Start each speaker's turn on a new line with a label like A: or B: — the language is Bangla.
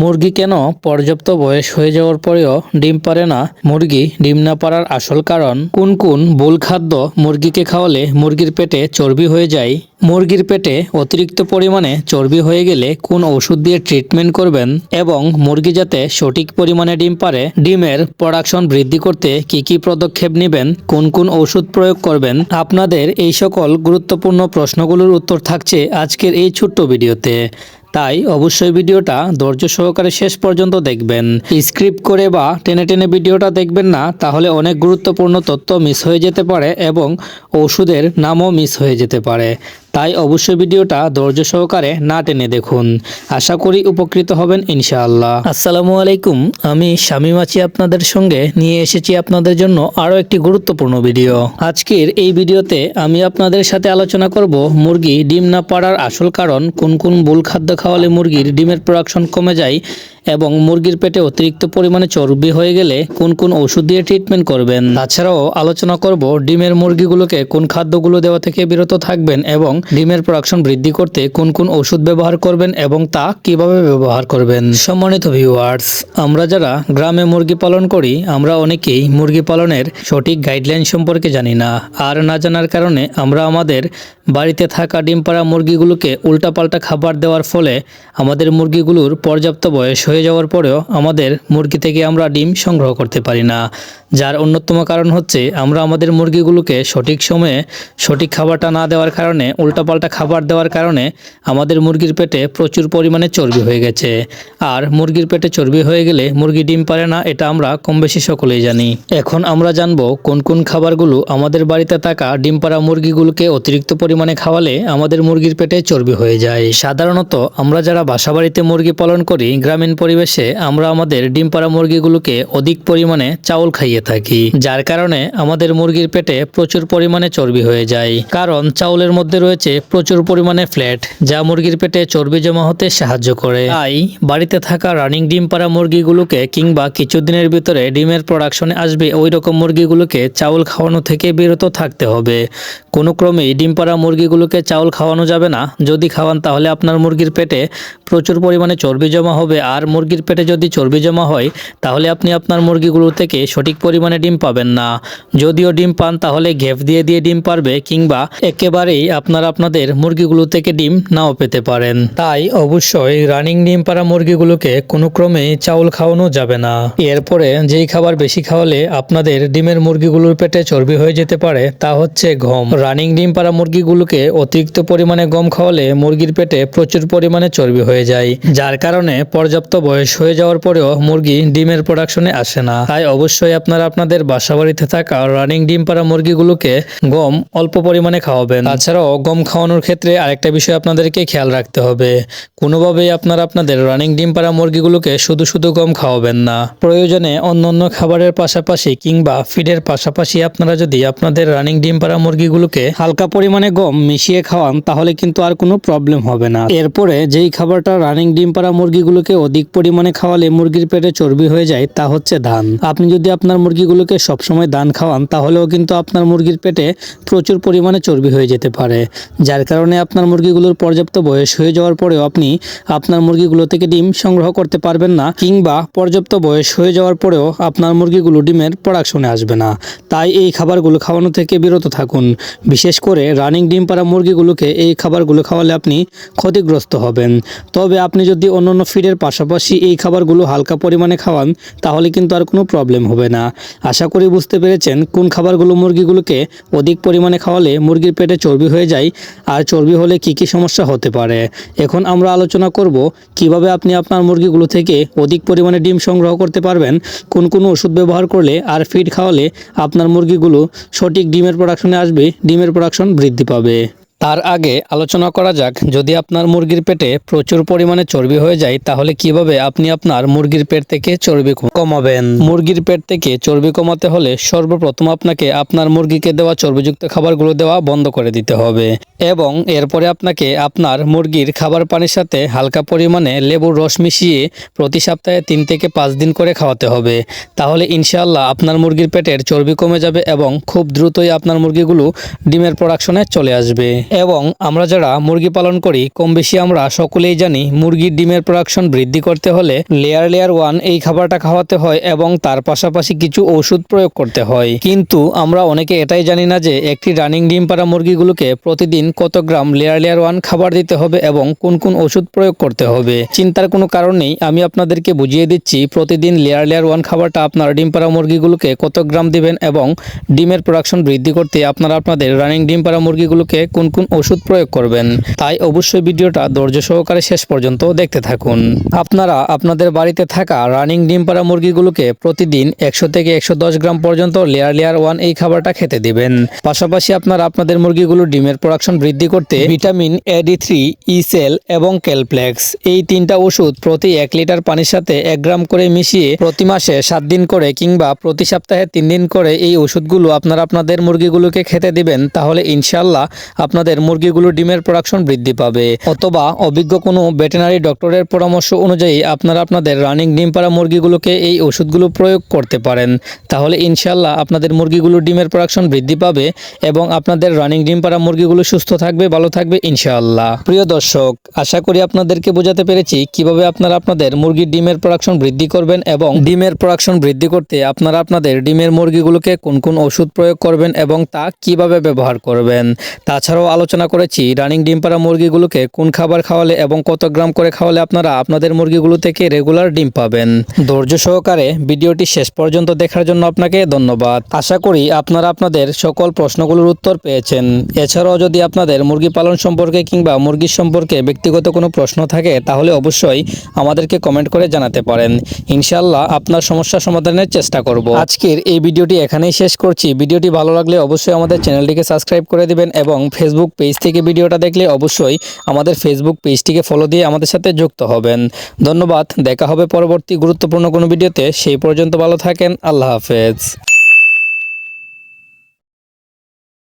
A: মুরগি কেন পর্যাপ্ত বয়স হয়ে যাওয়ার পরেও ডিম পারে না? মুরগি ডিম না পারার আসল কারণ? কোন কোন ভুল খাদ্য মুরগিকে খাওয়ালে মুরগির পেটে চর্বি হয়ে যায়? মুরগির পেটে অতিরিক্ত পরিমাণে চর্বি হয়ে গেলে কোন ওষুধ দিয়ে ট্রিটমেন্ট করবেন? এবং মুরগি যাতে সঠিক পরিমাণে ডিম পারে, ডিমের প্রোডাকশন বৃদ্ধি করতে কি কি পদক্ষেপ নেবেন? কোন কোন ওষুধ প্রয়োগ করবেন? আপনাদের এই সকল গুরুত্বপূর্ণ প্রশ্নগুলোর উত্তর থাকছে আজকের এই ছোট্ট ভিডিওতে। তাই অবশ্যই ভিডিওটা ধৈর্য সহকারে শেষ পর্যন্ত দেখবেন। স্ক্রিপ্ট করে বা টেনে টেনে ভিডিওটা দেখবেন না, তাহলে অনেক গুরুত্বপূর্ণ তথ্য মিস হয়ে যেতে পারে এবং ওষুধের নামও মিস হয়ে যেতে পারে। তাই অবশ্যই ভিডিওটা ধৈর্য সহকারে না টেনে দেখুন। আশা করি উপকৃত হবেন ইনশাআল্লাহ। আসসালামু আলাইকুম, আমি শামীম আছি আপনাদের সঙ্গে। নিয়ে এসেছি আপনাদের জন্য আরও একটি গুরুত্বপূর্ণ ভিডিও। আজকের এই ভিডিওতে আমি আপনাদের সাথে আলোচনা করব মুরগি ডিম না পাড়ার আসল কারণ, কোন কোন ভুল খাদ্য খাওয়ালে মুরগির ডিমের প্রোডাকশন কমে যায় এবং মুরগির পেটে অতিরিক্ত পরিমাণে চর্বি হয়ে গেলে কোন কোন ওষুধ দিয়ে ট্রিটমেন্ট করবেন? তাছাড়াও আলোচনা করব ডিমের মুরগিগুলোকে কোন খাদ্যগুলো দেওয়া থেকে বিরত থাকবেন এবং ডিমের প্রোডাকশন বৃদ্ধি করতে কোন কোন ওষুধ ব্যবহার করবেন এবং তা কীভাবে ব্যবহার করবেন? সম্মানিত ভিউয়ার্স আমরা যারা গ্রামে মুরগি পালন করি, আমরা অনেকেই মুরগি পালনের সঠিক গাইডলাইন সম্পর্কে জানি না। আর না জানার কারণে আমরা আমাদের বাড়িতে থাকা ডিম পাড়া মুরগিগুলোকে উল্টাপাল্টা খাবার দেওয়ার ফলে আমাদের মুরগিগুলোর পর্যাপ্ত বয়স হয়ে যাওয়ার পরেও আমাদের মুরগি থেকে আমরা ডিম সংগ্রহ করতে পারি না। যার অন্যতম কারণ হচ্ছে, আমরা আমাদের মুরগিগুলোকে সঠিক সময়ে সঠিক খাবারটা না দেওয়ার কারণে, উল্টাপাল্টা খাবার দেওয়ার কারণে আমাদের মুরগির পেটে প্রচুর পরিমাণে চর্বি হয়ে গেছে। আর মুরগির পেটে চর্বি হয়ে গেলে মুরগি ডিম পারে না, এটা আমরা কম বেশি সকলেই জানি। এখন আমরা জানব, কোন কোন খাবারগুলো আমাদের বাড়িতে থাকা ডিম পাড়া মুরগিগুলোকে অতিরিক্ত পরিমাণে খাওয়ালে আমাদের মুরগির পেটে চর্বি হয়ে যায়। সাধারণত আমরা যারা বাসা বাড়িতে মুরগি পালন করি, গ্রামীণ পরিবেশে আমরা আমাদের ডিম পাড়া মুরগিগুলোকে অধিক পরিমাণে চাউল খাইয়ে থাকি, যার কারণে আমাদের মুরগির পেটে প্রচুর পরিমাণে চর্বি হয়ে যায়। কারণ চাউলের মধ্যে রয়েছে প্রচুর পরিমাণে ফ্ল্যাট যা মুরগির পেটে চর্বি জমা হতে সাহায্য করে। তাই বাড়িতে থাকা রানিং ডিম পাড়া মুরগিগুলোকে কিংবা কিছুদিনের ভিতরে ডিমের প্রোডাকশনে আসবে ওই রকম মুরগিগুলোকে চাউল খাওয়ানো থেকে বিরত থাকতে হবে। কোনো ক্রমেই ডিম পাড়া মুরগিগুলোকে চাউল খাওয়ানো যাবে না। যদি খাওয়ান তাহলে আপনার মুরগির পেটে প্রচুর পরিমাণে চর্বি জমা হবে আর মুরগির পেটে যদি চর্বি জমা হয়, তাহলে আপনি আপনার মুরগিগুলো থেকে সঠিক পরিমাণে ডিম পাবেন না। যদিও ডিম পান, তাহলে ঘেপ দিয়ে দিয়ে ডিম পারবে কিংবা একেবারেই আপনারা আপনাদের মুরগিগুলো থেকে ডিম নাও পেতে পারেন। তাই অবশ্যই রানিং ডিম পাড়া মুরগিগুলোকে কোনো ক্রমেই চাউল খাওয়ানো যাবে না। এরপরে যেই খাবার বেশি খাওয়ালে আপনাদের ডিমের মুরগিগুলোর পেটে চর্বি হয়ে যেতে পারে, তা হচ্ছে গম রানিং ডিম পাড়া মুরগিগুলোকে অতিরিক্ত পরিমাণে গম খাওয়ালে মুরগির পেটে প্রচুর পরিমাণে চর্বি হয়ে যায়, যার কারণে পর্যাপ্ত বয়স হয়ে যাওয়ার পরেও মুরগি ডিমের প্রোডাকশনে আসে না। তাই অবশ্যই আপনারা আপনাদের বাসা বাড়িতে থাকা রানিং ডিম পাড়া মুরগিগুলোকে গম অল্প পরিমাণে খাওয়াবেন। তাছাড়াও গম খাওয়ানোর ক্ষেত্রে আরেকটা বিষয় আপনাদেরকে খেয়াল রাখতে হবে। কোনোভাবেই আপনারা আপনাদের রানিং ডিম পাড়া মুরগিগুলোকে শুধু শুধু গম খাওয়াবেন না। প্রয়োজনে অন্য অন্য খাবারের পাশাপাশি কিংবা ফিডের পাশাপাশি আপনারা যদি আপনাদের রানিং ডিম পাড়া মুরগিগুলোকে হালকা পরিমাণে গম মিশিয়ে খাওয়ান, তাহলে কিন্তু আর কোনো প্রবলেম হবে না। এরপরে যেই খাবারটা রানিং ডিম পাড়া মুরগিগুলোকে অধিক পরিমাণে খাওয়ালে মুরগির পেটে চর্বি হয়ে যায়, তা হচ্ছে ধান আপনি যদি আপনার মুরগিগুলোকে সবসময় ধান খাওয়ান, তাহলেও কিন্তু আপনার মুরগির পেটে প্রচুর পরিমাণে চর্বি হয়ে যেতে পারে। যার কারণে আপনার মুরগিগুলোর পর্যাপ্ত বয়স হয়ে যাওয়ার পরেও আপনি আপনার মুরগিগুলো থেকে ডিম সংগ্রহ করতে পারবেন না, কিংবা পর্যাপ্ত বয়স হয়ে যাওয়ার পরেও আপনার মুরগিগুলো ডিমের প্রোডাকশনে আসবে না। তাই এই খাবারগুলো খাওয়ানো থেকে বিরত থাকুন। বিশেষ করে রানিং ডিম পাড়া মুরগিগুলোকে এই খাবারগুলো খাওয়ালে আপনি ক্ষতিগ্রস্ত হবেন। তবে আপনি যদি অন্যান্য ফিডের পাশাপাশি এই খাবারগুলো হালকা পরিমাণে খাওয়ান, তাহলে কিন্তু আর কোনো প্রবলেম হবে না। আশা করি বুঝতে পেরেছেন কোন খাবারগুলো মুরগিগুলোকে অধিক পরিমাণে খাওয়ালে মুরগির পেটে চর্বি হয়ে যায় আর চর্বি হলে কি কি সমস্যা হতে পারে। এখন আমরা আলোচনা করব কীভাবে আপনি আপনার মুরগিগুলো থেকে অধিক পরিমাণে ডিম সংগ্রহ করতে পারবেন, কোন কোন ওষুধ ব্যবহার করলে আর ফিড খাওয়ালে আপনার মুরগিগুলো সঠিক ডিমের প্রোডাকশনে আসবে, ডিমের প্রোডাকশন বৃদ্ধি পাবে। তার আগে আলোচনা করা যাক যদি আপনার মুরগির পেটে প্রচুর পরিমাণে চর্বি হয়ে যায় তাহলে কীভাবে আপনি আপনার মুরগির পেট থেকে চর্বি কমাবেন? মুরগির পেট থেকে চর্বি কমাতে হলে সর্বপ্রথম আপনাকে আপনার মুরগিকে দেওয়া চর্বিযুক্ত খাবারগুলো দেওয়া বন্ধ করে দিতে হবে এবং এরপরে আপনাকে আপনার মুরগির খাবার পানির সাথে হালকা পরিমাণে লেবুর রস মিশিয়ে প্রতি সপ্তাহে তিন থেকে পাঁচ দিন করে খাওয়াতে হবে। তাহলে ইনশাআল্লাহ আপনার মুরগির পেটের চর্বি কমে যাবে এবং খুব দ্রুতই আপনার মুরগিগুলো ডিমের প্রোডাকশনে চলে আসবে। এবং আমরা যারা মুরগি পালন করি কম বেশি আমরা সকলেই জানি মুরগির ডিমের প্রোডাকশন বৃদ্ধি করতে হলে লেয়ার লেয়ার ওয়ান এই খাবারটা খাওয়াতে হয় এবং তার পাশাপাশি কিছু ওষুধ প্রয়োগ করতে হয়। কিন্তু আমরা অনেকে এটাই জানি না যে একটি রানিং ডিম পাড়া মুরগিগুলোকে প্রতিদিন কত গ্রাম লেয়ার লেয়ার ওয়ান খাবার দিতে হবে এবং কোন কোন ওষুধ প্রয়োগ করতে হবে। চিন্তার কোনো কারণ নেই, আমি আপনাদেরকে বুঝিয়ে দিচ্ছি প্রতিদিন লেয়ার লেয়ার ওয়ান খাবারটা আপনার ডিম পাড়া মুরগিগুলোকে কত গ্রাম দিবেন এবং ডিমের প্রোডাকশন বৃদ্ধি করতে আপনারা আপনাদের রানিং ডিম পাড়া মুরগিগুলোকে কোন কোন ওষুধ প্রয়োগ করবেন। তাই অবশ্যই ভিডিওটা ধৈর্য সহকারে শেষ পর্যন্ত দেখতে থাকুন। আপনারা আপনাদের বাড়িতে থাকা রানিং ডিম পাড়া মুরগিগুলোকে প্রতিদিন একশো থেকে একশো দশ গ্রাম পর্যন্ত লেয়ার লেয়ার ওয়ান এই খাবারটা খেতে দিবেন। পাশাপাশি আপনারা আপনাদের মুরগিগুলো ডিমের প্রোডাকশন বৃদ্ধি করতে ভিটামিন এডি থ্রি ইসেল এবং ক্যালপ্লেক্স এই তিনটা ওষুধ প্রতি এক লিটার পানির সাথে এক গ্রাম করে মিশিয়ে প্রতি মাসে সাত দিন করে কিংবা প্রতি সপ্তাহে তিন দিন করে এই ওষুধগুলো আপনারা আপনাদের মুরগিগুলোকে খেতে দিবেন। তাহলে ইনশাল্লাহ আপনাদের মুরগিগুলো ডিমের প্রোডাকশন বৃদ্ধি পাবে। অথবা অভিজ্ঞ কোনো ভেটেনারি ডক্টরের পরামর্শ অনুযায়ী আপনারা আপনাদের রানিং ডিম পাড়া মুরগিগুলোকে এই ওষুধগুলো প্রয়োগ করতে পারেন। তাহলে ইনশাল্লাহ আপনাদের মুরগিগুলো ডিমের প্রোডাকশন বৃদ্ধি পাবে এবং আপনাদের রানিং ডিম পাড়া মুরগিগুলো সুস্থ থাকবে, ভালো থাকবে ইনশাআল্লাহ। প্রিয় দর্শক, আশা করি আপনাদেরকে বোঝাতে পেরেছি কীভাবে আপনারা আপনাদের মুরগির ডিমের প্রোডাকশন বৃদ্ধি করবেন এবং ডিমের প্রোডাকশন বৃদ্ধি করতে আপনারা আপনাদের ডিমের মুরগিগুলোকে কোন কোন ওষুধ প্রয়োগ করবেন এবং তা কীভাবে ব্যবহার করবেন। তাছাড়াও আলোচনা করেছি, রানিং ডিম পাড়া মুরগিগুলোকে কোন খাবার খাওয়ালে এবং কত গ্রাম করে খাওয়ালে আপনারা আপনাদের মুরগিগুলো থেকে রেগুলার ডিম পাবেন। ধৈর্য সহকারে ভিডিওটি শেষ পর্যন্ত দেখার জন্য আপনাকে ধন্যবাদ। আশা করি আপনারা আপনাদের সকল প্রশ্নগুলোর উত্তর পেয়েছেন। এছাড়াও যদি আপনাদের মুরগি পালন সম্পর্কে কিংবা মুরগির সম্পর্কে ব্যক্তিগত কোনো প্রশ্ন থাকে, তাহলে অবশ্যই আমাদেরকে কমেন্ট করে জানাতে পারেন। ইনশাল্লাহ আপনার সমস্যা সমাধানের চেষ্টা করব। আজকের এই ভিডিওটি এখানেই শেষ করছি। ভিডিওটি ভালো লাগলে অবশ্যই আমাদের চ্যানেলটিকে সাবস্ক্রাইব করে দিবেন এবং ফেসবুক পেজ থেকে ভিডিওটা দেখলে অবশ্যই আমাদের ফেসবুক পেজটিকে ফলো দিয়ে আমাদের সাথে যুক্ত হবেন। ধন্যবাদ, দেখা হবে পরবর্তী গুরুত্বপূর্ণ কোনো ভিডিওতে। সেই পর্যন্ত ভালো থাকেন, আল্লাহ হাফেজ।